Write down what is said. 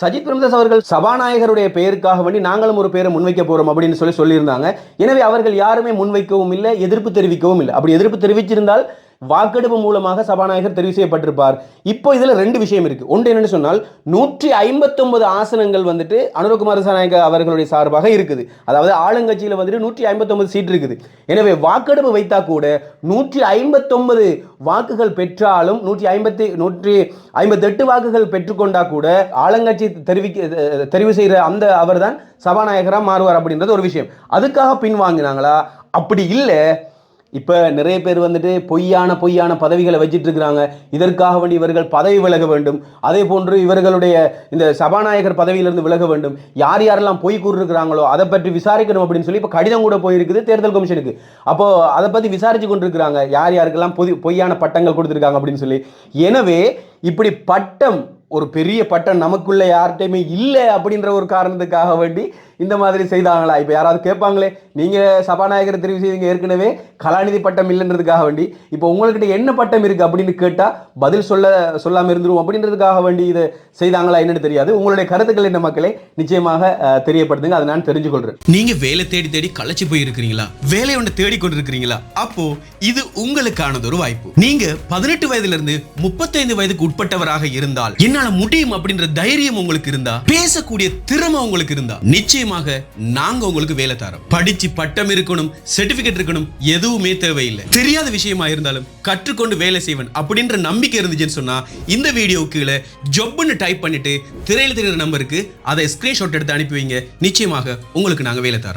சஜித் பிரேமதாஸ் அவர்கள் சபாநாயகருடைய பெயருக்காக வேண்டி நாங்களும் ஒரு பெயரை முன்வைக்க போறோம் அப்படின்னு சொல்லி சொல்லியிருந்தாங்க. எனவே அவர்கள் யாருமே முன்வைக்கவும் இல்லை எதிர்ப்பு தெரிவிக்கவும் இல்லை. அப்படி எதிர்ப்பு தெரிவிச்சிருந்தால் வாக்கெடுப்பு மூலமாக சபாநாயகர் தெரிவு செய்யப்பட்டிருப்பார். இப்போ இதில் ரெண்டு விஷயம் இருக்குது ஒன்று என்னென்னு சொன்னால் நூற்றி ஐம்பத்தொன்பது ஆசனங்கள் வந்துட்டு அனுரகுமார் சாநாயக அவர்களுடைய சார்பாக இருக்குது. அதாவது ஆளுங்கட்சியில் வந்துட்டு நூற்றி ஐம்பத்தொன்பது சீட் இருக்குது. எனவே வாக்கெடுப்பு வைத்தா கூட நூற்றி ஐம்பத்தொன்பது வாக்குகள் பெற்றாலும் நூற்றி ஐம்பத்தி நூற்றி ஐம்பத்தெட்டு வாக்குகள் பெற்றுக்கொண்டா கூட ஆளுங்கட்சி தெரிவிக்க தெரிவு செய்கிற அந்த அவர் தான் சபாநாயகராக மாறுவார் அப்படின்றது ஒரு விஷயம். அதுக்காக பின்வாங்கினாங்களா? அப்படி இல்லை. இப்போ நிறைய பேர் வந்துட்டு பொய்யான பொய்யான பதவிகளை வச்சுட்டு இருக்கிறாங்க இதற்காக வேண்டி இவர்கள் பதவி விலக வேண்டும். அதே போன்று இவர்களுடைய இந்த சபாநாயகர் பதவியிலிருந்து விலக வேண்டும். யார் யாரெல்லாம் பொய் கூறிருக்கிறாங்களோ அதை பற்றி விசாரிக்கணும் அப்படின்னு சொல்லி இப்போ கடிதம் கூட போயிருக்குது தேர்தல் கமிஷனுக்கு. அப்போ அதை பற்றி விசாரிச்சு கொண்டிருக்கிறாங்க. யார் யாருக்கெல்லாம் பொது பொய்யான பட்டங்கள் கொடுத்துருக்காங்க அப்படின்னு சொல்லி. எனவே இப்படி பட்டம் ஒரு பெரிய பட்டம் நமக்குள்ள யார்கிட்டையுமே இல்லை அப்படின்ற ஒரு காரணத்துக்காக வேண்டி இந்த மாதிரி செய்தாங்களா? இப்போ யாராவது கேட்பாங்களே நீங்கள் சபாநாயகர் தெரிவு செய்வீங்க ஏற்கனவே கலாநிதி பட்டம் இல்லைன்றதுக்காக வேண்டி இப்போ உங்கள்கிட்ட என்ன பட்டம் இருக்குது அப்படின்னு கேட்டால் பதில் சொல்ல சொல்லாமல் இருந்துருவோம் அப்படின்றதுக்காக வேண்டி இதை செய்தாங்களா என்னன்னு தெரியாது. உங்களுடைய கருத்துக்கள் என்ன மக்களே? நிச்சயமாக தெரியப்படுதுங்க தெரியப்படுத்துங்க. அதை நான் தெரிஞ்சுக்கொள்கிறேன் நீங்க வேலை தேடி தேடி களைச்சு போயிருக்கிறீங்களா? வேலை ஒன்று தேடி இருக்கிறீங்களா அப்போ இது உங்களுக்கானது ஒரு வாய்ப்பு. நீங்க பதினெட்டு வயதுல இருந்து முப்பத்தைந்து வயதுக்கு உட்பட்டவராக இருந்தால் என்னால முடியும் அப்படின்ற தைரியம் உங்களுக்கு இருந்தா பேசக்கூடிய திறமை உங்களுக்கு இருந்தா நிச்சயம் நிச்சயமாக நாங்க உங்களுக்கு வேலை தரோம். படிச்சு பட்டம் இருக்கணும் சர்டிபிகேட் இருக்கணும் எதுவுமே தேவையில்லை. தெரியாத விஷயமா இருந்தாலும் கற்றுக்கொண்டு வேலை செய்வேன் அப்படின்ற நம்பிக்கை இருந்துச்சுன்னு சொன்னா இந்த வீடியோ கீழே ஜொப்னு டைப் பண்ணிட்டு திரையில் தெரிகிற நம்பருக்கு அதை ஸ்கிரீன்ஷாட் எடுத்து அனுப்பி வைங்க. நிச்சயமாக உங்களுக்கு நாங்க வேலை தரோம்.